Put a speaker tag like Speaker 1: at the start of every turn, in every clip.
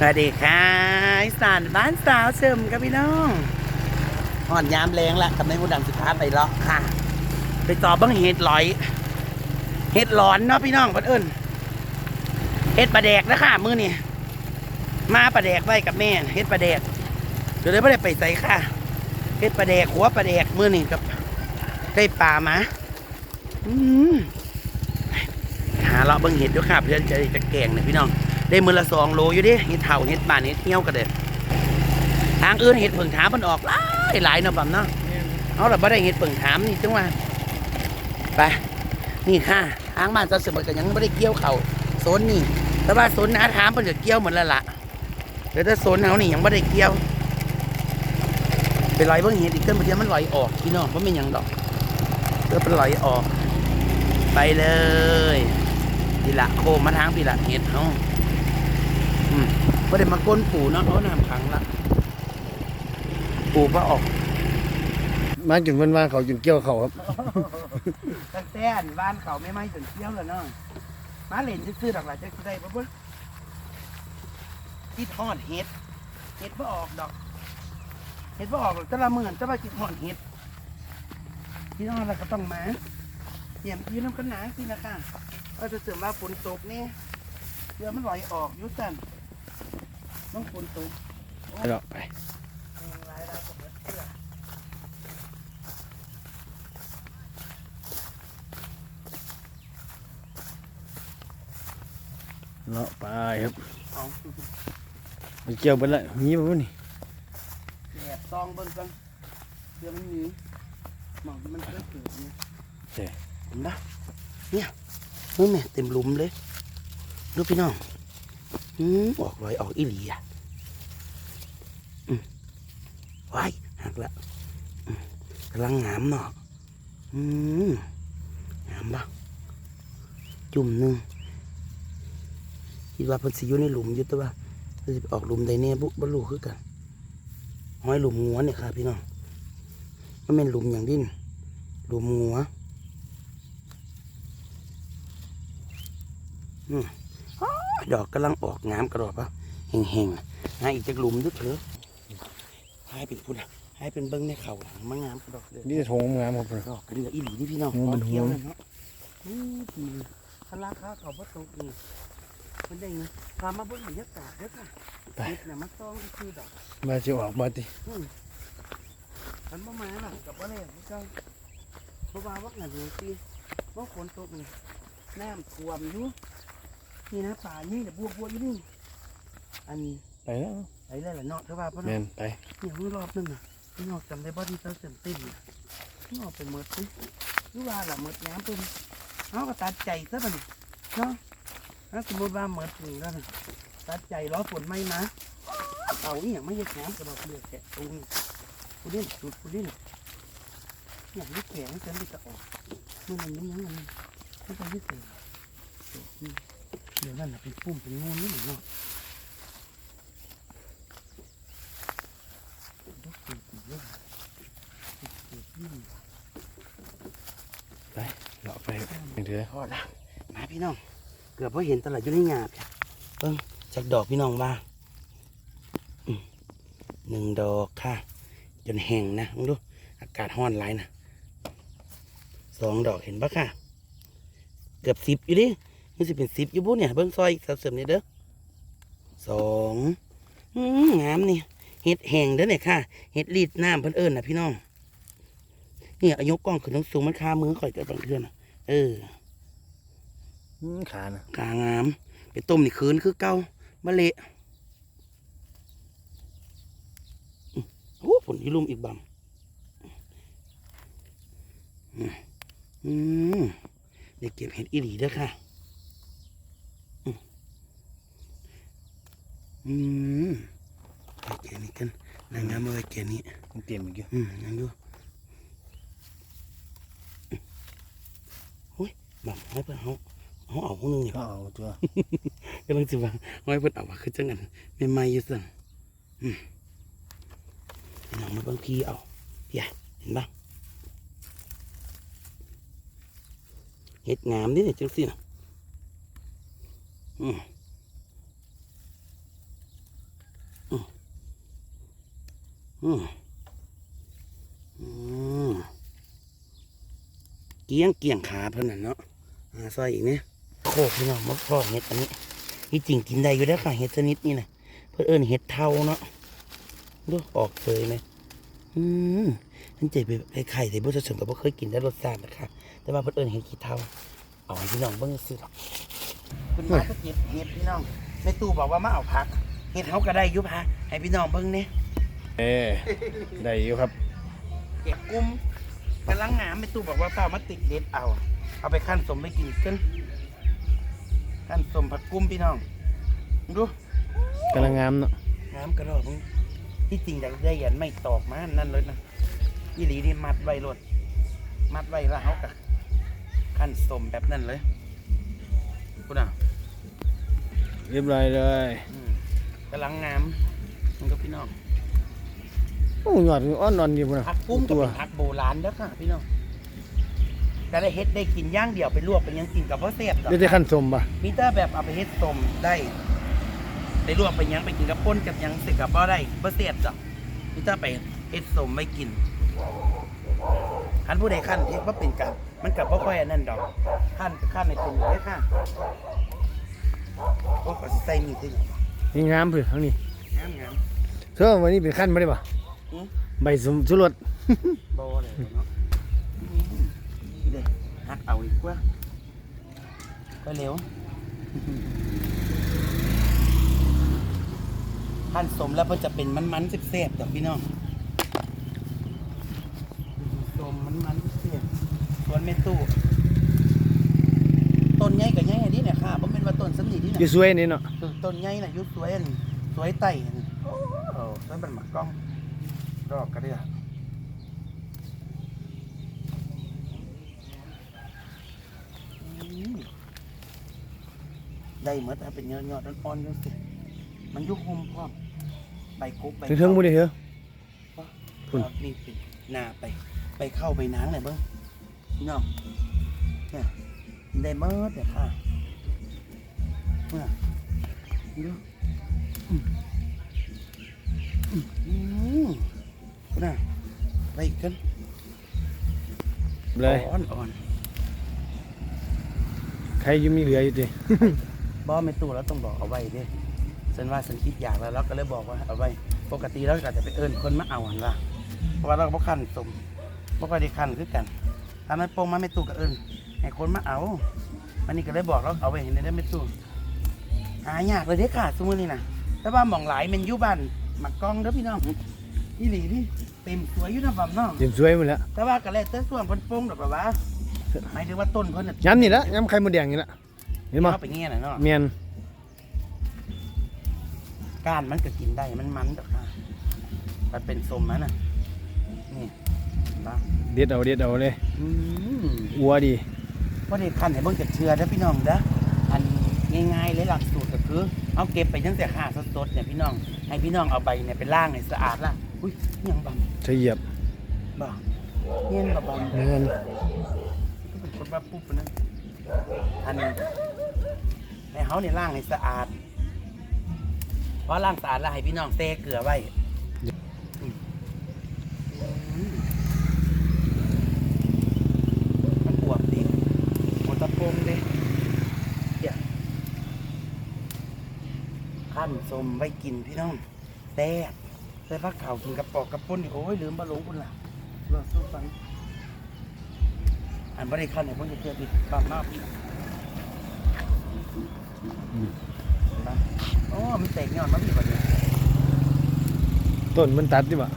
Speaker 1: สวัสดีค่ะอีสานบ้านสาวเสริมครับพี่น้องห่อนยามแรงละกับในมูดังสุดท้ายไปเลาะค่ะ ไปต่อเบ้างเห็ดลอย เห็ดหลอนเนาะพี่น้องเพื่นเอิญเห็ดปลาแดกนะค่ะมือนี่มาปลาแดกไว้กับแม่เห็ดปลาแดกเดี๋ยวเลยไม่ได้ไปใส่ค่ะเห็ดปลาแดกหัวปลาแดกมือนี่กับได้ปลามาอืมหาเลาะเบิ้งเห็ดด้วยค่ะเพื่อนจะได้จะแกงเนี่ยพี่น้อง ได้มือละสองโลอยู่ดิเห็ดเท่าเห็ดบานเห็ดเที่ยวกันเด็ดทางอื่นเห็ดเพิ่งถามมันออกหลายหลายเนาะปั๊มเนาะเอาละบ่ได้เห็ดเพิ่งถามนี่จังว่าไปนี่ค่ะทางบ้านเจ้าเสมอกันยังไม่ได้เกี่ยวเขาโซนนี่แต่ว่าโซนนาถามเพิ่นจะเกี่ยวหมดแล้วล่ะเดี๋ยวถ้าโซนเฮานี่ยังไม่ได้เกี่ยวไปลอยเบิ่งเห็ดอีกเพิ่นบางทีมันลอยออกพี่น้องเพราไม่ยังดอกเดี๋ยวเป็นลอยออก ไปเลยพี่ละโคมาทางพี่ละเห็ดเฮา ไม่ได้มาก้นปูเนาะเขาน้ำขังละปูพระออก
Speaker 2: มาจนวันว่าเขาจนเกี่ยวเขาครับ
Speaker 1: ตั้งแต่อันบ้านเขาไม่ไหม้จนเที่ยวแล้วเนาะมาเล่นซื้อๆดอกหลายจะได้ปะปุ๊กิดหอดเห็ดเห็ดพระออกดอก เห็ดพระออกหรอกแต่ละหมื่นจะมากิดหอดเห็ดพี่น้องเราก็ต้องมาเตรียมยืนน้ำกันหนาสินะคะเราจะเสริมว่าฝนตกนี่เดี๋ยวมันลอยออกอยุ่สัน ต้องฝนตก
Speaker 2: ไปหรอกไปเนาะไปครับ
Speaker 1: เอา
Speaker 2: ไปเกี่ยวไปละมีบ่นี่
Speaker 1: แอบซองเบิ่งกันเดี๋ยวมันหนีหมองที่มันเกิดขึ้นเนี่ยเห็นปะเนี่ยมึงแม่เต็มหลุมเลยดูพี่น้อง อืมออกรอยออกอีหลีอะอืมไว้ายหักละกำลังงามเนาะอืมงามปะจุ่มหนึ่งคิดว่าพิ่นสิอยู่ในหลุมอยู่แต่ว่าเพิ่นสิไปออกหลุมใดเนี่ยบุบลูคือกันห้อยหลุมงัวเนี่ยครับพี่น้องมันเป็นหลุมอย่างดิ้นหลุมงัวอืมอ้าว ดอกกำลังออกงามกระดอกปะเห่งเห่งๆให้อีกจากหลุมด้วยเถอะให้เป็นพุ่นอะให้เป็นเบิ้งในเข่าหลังมางามกระดอกเลย
Speaker 2: นี่จะทงงามครับเพิ่น
Speaker 1: ดอกกระเดืออีหลีนี่พี่น้อง
Speaker 2: โอ้มัน
Speaker 1: ตอนเที่ยว
Speaker 2: หัว
Speaker 1: นั่นเนาะอือดีคณะค้าเขาพระตกนี่มันได้ไงพามาเบิ้งบรรยากาศเด้อค่ะ
Speaker 2: ไป
Speaker 1: เฮ็ดน่ะมาต้องคือดอก
Speaker 2: มาสิออกมาติ
Speaker 1: อืมมันบ่มาหรอกกับว่าแรงพี่เจ้าเพราะว่าวักหนาดูสิว่าฝนตกนี่น้ำท่วมอยู่ นี่นะป่านี่เนี่ยบัวบัวอยู่นี่อันนี้
Speaker 2: ไปแล้ว
Speaker 1: ไอ้ได้ละเนาะเท่าว่าพ่อ
Speaker 2: แม่
Speaker 1: เนาะ
Speaker 2: นไป
Speaker 1: เนี่ยเพิ่งรอบนึงอะพี่นอกจำได้บ่ที่เจ้าเต็มติ่มอะพี่นอกไปหมดสิหรือว่าละหมดน้ำเป็นเอาก็ตัดใจซะบัดนี้เนาะถ้าสมมติว่าหมดถึงแล้วน่ะตัดใจรอฝนไม่มาเอาอีหยังไม่เย็ดน้ำกระดอกเลือกแกะตรงนี้กูเล่นจุดกูเล่นอย่างนี้แข็งฉันไม่จะออกมันมันมันยังมันไม่ใช่ที่เสียเดี๋ยวนั่นเป็นปุ่มเป็นงูนี่หนึ่งเนาะลูกเกิดอยู่เยอะเกิดยิ่ง
Speaker 2: ไปเลาะไปเถือ
Speaker 1: พอละมาพี่น้อง เกือบพอเห็นตลาดอยู่ในหยาบเบิ้งจากดอกพี่น้องว่าหนึ่งดอกค่ะ จนแห้งนะมึงดู อากาศร้อนหลายนะสองดอกเห็นปะค่ะ เกือบสิบอยู่ดิ มันสิเป็นสิบอยู่บุเนี่ยเบิ้งซอยเสริมๆนี่เด้อสองอืมงามนี่เห็ดแห้งเด้อเนี่ยค่ะเห็ดรีดน้ำเพิ่นเอิญนะพี่น้องเนี่ยเอายกกล้องขึ้นทั้งสูงมันคามือข่อยกับบางเทื่อนะเออ
Speaker 2: อืมขานะ
Speaker 1: กางาม ไปต้มนี่คืนคือเก่ามะเละอื้อโอ้ฝนที่ลุ่มอีกบังอืมอืมเด็กเก็บเห็ดอีหลีเด้อค่ะ อืม อืมไปแกะนี่กันนางงามมาไปแกะนี่
Speaker 2: มันเตรียมอีกอยู่
Speaker 1: อืมยังอยู่อุ้ยบังให้เพื่อนเขาเขาเอาของนึงนี่
Speaker 2: ก็เอาตัว
Speaker 1: กำลังจะว่าห้อยเพิ่นเอาว่าคือจังนั้นไม่ไม่อยู่สั่นอืมพี่น้องมาเบางพีเอาเพี่ยเห็นปะเฮ็ดงามนี่จังสิน่ะอืม อืมอืม เกี้ยงเกี่ยงขาเพิ่นน่ะเนาะอ่าซอยอีกเนี่ยโคกพี่น้องมะพร้าวเห็ดอันนี้ที่จริงกินได้อยู่แล้วค่ะเห็ดชนิดนี้นะเพื่นเอิญเห็ดเทาเนาะดูออกเลยไหมอืมฉันเจ็บไปไข่แต่บุษชนกับบ่เคยกินได้รสชาตินะคะ แต่ว่าเพื่นเอิญเห็ดขี้เทาเอาให้พี่น้องเบิ่งซื้อหรอกคุณมาเก็บเห็ดพี่น้องแม่ตู้บอกว่ามาเอาผักเห็ดเขาก็ได้อยุพักให้พี่น้องเบิ่งเนี่ย
Speaker 2: เอ้ได้อยู่ครับ
Speaker 1: เก็บกุ้มกำลังงามไปตู้บอกว่าเปล่ามาติดเด็ดเอา เอาไปขั้นสมไปกินกันขั้นสมผัดกุ้มพี่น้อง ดู
Speaker 2: กำลังงามเนาะ
Speaker 1: งามกระดอกมึงที่จริงอยากได้ยันไม่ตอกมานั่นเลยนะอีหลีนี่มัดไว้รถมัดไว้แล้วเขากะขั้นสมแบบนั้นเลยคุณอะ
Speaker 2: เรียบร้อยเลย
Speaker 1: อืมกำลังงามมันก็พี่น้อง
Speaker 2: โอ้ยอดอ่อนนอนอยู่พุ่นน่ะ
Speaker 1: ผักกุ้มก็
Speaker 2: ตัว
Speaker 1: เป็นผักโบราณเด้อค่ะพี่น้องแต่ได้เฮ็ดได้กินย่างเดียวไปลวกเป็นยังกินกับพ่อเสียบดอก
Speaker 2: เดี๋ยวได้ขั้นสมป่ะ
Speaker 1: มีแต่แบบเอาไปเฮ็ดต้มได้ได้ลวกไปยังไปกินกับป่นกับหยังสิกับบ่ได้บ่เสียบดอกมีแต่ไปเฮ็ดต้มไม่กินคันผู้ใดคันเฮ็ดบ่เป็นกันมันกับบ่ค่อยอันนั้นดอกคันคันในเป็นเลยค่ะโอ้ก็สิใส่มีดด้วย
Speaker 2: นี่งามเพื่อทั้งนี้
Speaker 1: งามงาม
Speaker 2: เธอวันนี้เป็นขั้นไม่ได้ป่ะ
Speaker 1: อืม
Speaker 2: ใบสมสุรส
Speaker 1: บ่เลยเนาะนี่เด้หักเอาอีกกว่าก็เร็วขั้นสมแล้วเพื่อจะเป็นมันๆเสียบๆดอกพี่น้องสมมันๆเสียบๆสวนเมตู้ต้นใหญ่กับใหญ่อันนี้เนี่ยค่ะผมเป็นว่าต้นสำนีที่
Speaker 2: อ
Speaker 1: เนี่
Speaker 2: ยู่
Speaker 1: ย
Speaker 2: สวยนี่เนาะ
Speaker 1: ต้นใหญ่น่ะอยุสวยอันสวยไต่อันโอ้โหสวยเป็นหมักกล้อง ดอกกระเดียอืมได้เหมือนแต่เป็นยอดยอดๆอ่อนๆจังสิมันอยุคมพร้อมใบกุ๊บใบ
Speaker 2: ถึงเทิงบ่ได้เหรอคุ
Speaker 1: คุณณนี่เป็นหน้าไป ไปเข้าไปน้ำไหนอยเบิ้งพี่น้องเนี่ยได้เมิดเนี่ยค่ะเนี่ยดูอืมอืมอืม น่ะไปอีกกัน
Speaker 2: เลย
Speaker 1: อ่อนอ่อน
Speaker 2: ใครอยู่มีเหลืออยู่ดิ
Speaker 1: บ่ไม่ตู้แล้วต้องบอกเอาไว้เด้ฉันว่าฉันคิดอยากแล้วเราก็เลยบอกว่าเอาไว้ปกติเราก็จะไปเอิ้นคนมาเอาหันละเพราะว่าเราก็บ่คันสมบ่ค่อยได้คันคือกันถ้ามันโปงมาไม่ตู้ก็เอิ้นให้คนมาเอาวันนี้ก็เลยบอกเราเอาไว้เห็นได้ไม่ตู้หายากเลยเด้ค่ะสมมุตินี่นะแต่ว่าหม่องหลายแมันอยู่บ้านหมักกล้องเด้อพี่น้อง อีหลีนี่เต็มสวยอยู่นะผมน้อง
Speaker 2: เต็มสวยหมดแล้ว
Speaker 1: แต่ว่าก็แล้วแต่ส่วนเพิ่นโปงดอกแบบว่าหมายถึงว่าต้นเพิ่นน่ะ
Speaker 2: ย้ำนี่ละย้ำไข่มดแดงนี่ละเห็นบ่
Speaker 1: เอาไปเงี้ยน่ะเนาะ
Speaker 2: เมียน
Speaker 1: ก้านมันก็กินได้มันมันดอกค่ะมันเป็นสมมันน่ะนี่เห็นปะ
Speaker 2: เด็ดเอาเด็ดเอาเลย
Speaker 1: อืม
Speaker 2: อัวดี
Speaker 1: ว่าได้คันให้เบิ่งจากเชือนะพี่น้องเด้ออันง่ายๆเลยหลักสูตรก็คือ เอาเก็บไปตั้งแต่ขาสดๆเนี่ยพี่น้อง ให้พี่น้องเอาใบเนี่ยไปล้างให้สะอาดละ อุ้ยนี่ยังบัง
Speaker 2: เฉยียบ
Speaker 1: บ่เงี้ยบ่บัง
Speaker 2: เมียน
Speaker 1: ก็เป็นคนบ้าปุ๊บนะอันให้เขาเนี่ยล้างให้สะอาดพอล้างสะอาดแล้วให้พี่น้องเตะเกลือไว้มันอวบดิหัวตะโพงดิเดี๋ยวขั้นสมไว้กินพี่น้องแต้ แต่พักข่าวกินกระปอกกระปุ้นนี่โอ้ยลืมบะหลงคุณล่ะรอสู้ฟังอันบริขั้นเนี่ยผมจะเจอดิบางมากพี่นะโอ้มันแตกยอดมันมีกว่านี้
Speaker 2: ต้นมันตัดดิบ่ะ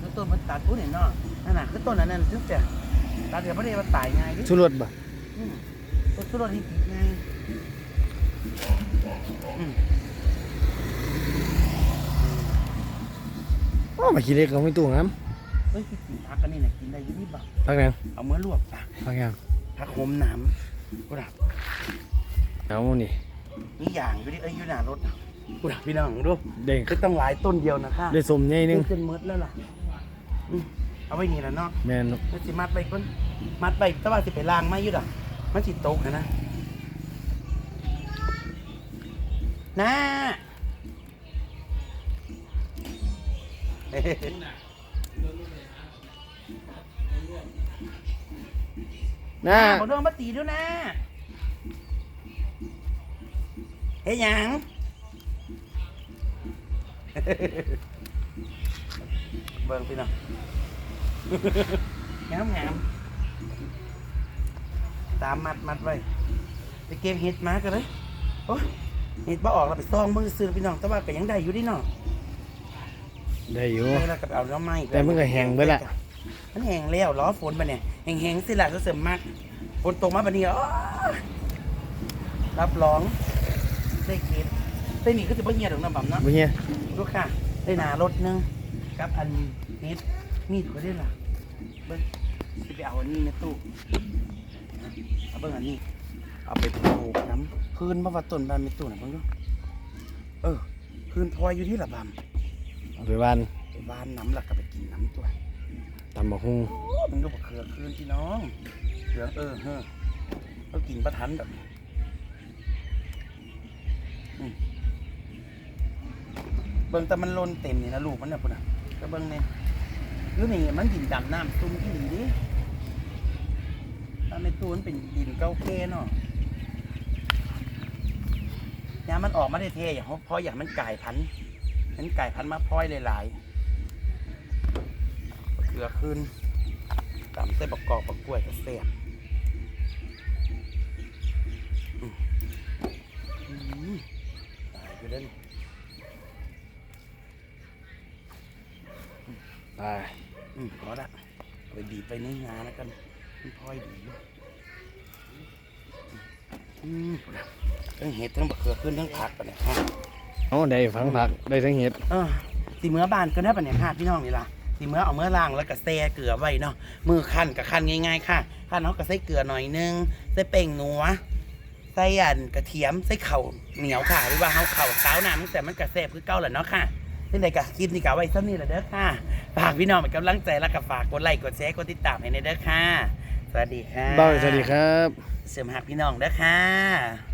Speaker 1: แล้วต้นมันตัดผู้เนี่ยเนาะนั่นน่ะคือต้นนั้นนั่นซึ่งจะตัดเดี๋ยวไม่ได้มาตายง่ายดิ
Speaker 2: สุรสบ่ะ
Speaker 1: อืมต้นสุดที่ติดไงอืม
Speaker 2: อ้มาขี้เล็กเราไม่ตู้งาม
Speaker 1: เฮ้ยที่กินผักกันนี่นะกินได้อยี่นี่บ่า
Speaker 2: พักยัง
Speaker 1: เอามือลวกปะ
Speaker 2: พักยัง
Speaker 1: ผักโหมหนามกูดับ
Speaker 2: เอานี่
Speaker 1: นี่อย่างอยู่ดิเอ้ยอยู่หน้ารถน่ะกูดับพี่น้องดู
Speaker 2: เด้ง
Speaker 1: คือต้องหลายต้นเดียวนะคะ
Speaker 2: ได้สมใหญ่หนึง
Speaker 1: จนมืดแล้วล่ะอืมเอาไว้นี่แหละเนาะ
Speaker 2: แม่น
Speaker 1: แล้วสิมัดไปก่อนมัดไปแต่ว่าสิไปล้างไม้อยู่ดอกมันสิตกนะนะน้า
Speaker 2: น่า
Speaker 1: บอกน้องมาตีด้วยนะเฮ้ยหยังเบิ่งพี่น้องงามงามตามมัดมัดไว้ไปเก็บเห็ดมากันเลยโอ้เห็ดบ่ออกเราไปซองเบิ่งซื้อพี่น้องแต่ว่าก็ยังได้อยู่ดิเนาะ
Speaker 2: ได้อยู่
Speaker 1: ได้แล้วก็เอาแล้วไม่
Speaker 2: แต่มันก็แห้งเบิดละ
Speaker 1: มันแห้งแล้วล้อฝนมาเนี่ยแห้งๆสิล่ะจะเสริมมากฝนตกมาบัดนี้อ๋อรับรองได้เก็บได้นี่ก็จะบ่เหี่ยดอกน้ำบ่ำเนาะ
Speaker 2: บ่เฮีย
Speaker 1: ลูกค่ะ ได้หนารถหนึงกับอันเฮ็ดมีดก็ได้ล่ะเบิ้งสิไปเอาอันนี้ในตู้เอาเบิ้งอันนี้ เอาไปปลูกน้ำพื้นมาว่าต้นบ้านในตู้น่ะเบิ้งดูเออพื้นพลอยอยู่ที่ละบำ
Speaker 2: เอาไปบ้าน
Speaker 1: ไปบ้านน้ำแล้วก็ไปกินน้ำตัว
Speaker 2: ตำบักหุ่ง
Speaker 1: โอ้มึงดูบักเขือคืนพี่น้องเขือเออเฮ้อก็กินประทันแบบอืมเบิ่งแต่มันลนเต็มนี่นะลูกมันน่ะพุ่นน่ะก็เบิ่งเนี่ยอยู่นี่มันดินดำน้ำซุ่มที่หลีดิตอนในตัวมันเป็นดินเก้าแก่เนาะยามมันออกมาได้เทอย่างเพราะอย่างมันกลายพันธุ์ มันกลายพันมาพลอยหลายๆบักเขือคืนตำเส้นบักกอกบักกล้วยก็เสียบตายอยู่เด้น
Speaker 2: ไป
Speaker 1: อืมพอละไปบีบไปในงานแล้วกันมันพลอยดีอยู่อืมทั้งเห็ดทั้งบักเขือขึ้นทั้งผักปะเนี่ยฮะ
Speaker 2: เอาได้ฝังผักได้ทั้งเห็ด
Speaker 1: เออสีเมื่อบานก็ได้ปะเนี่ยค่ะพี่น้องนี่ล่ะสีเมื่อเอาเมื่อล่างแล้วก็แซ่เกลือไว้เนาะมือขั้นกับขั้นง่ายๆค่ะขั้นเขาก็ใส่เกลือหน่อยนึงใส่เป่งนัวใส่อันกระเทียมใส่เข่าวเหนียวค่ะหรือว่าเขาเข่าเต้าน้ำแต่มันกระแซ่บคือเก่าแหละเนาะค่ะซึ่งในกับคลิปนี้ก็เอาไว้ซ้ำนี่แหละเด้อค่ะฝากพี่น้องเป็นกำลังใจแล้วก็ฝากกดไลค์กดแชร์กดติดตามให้ในเด้อค่ะ สวัสดีค่ะ
Speaker 2: เบ้าสวัสดีครับ
Speaker 1: เสริมหักพี่น้องเด้อค่ะ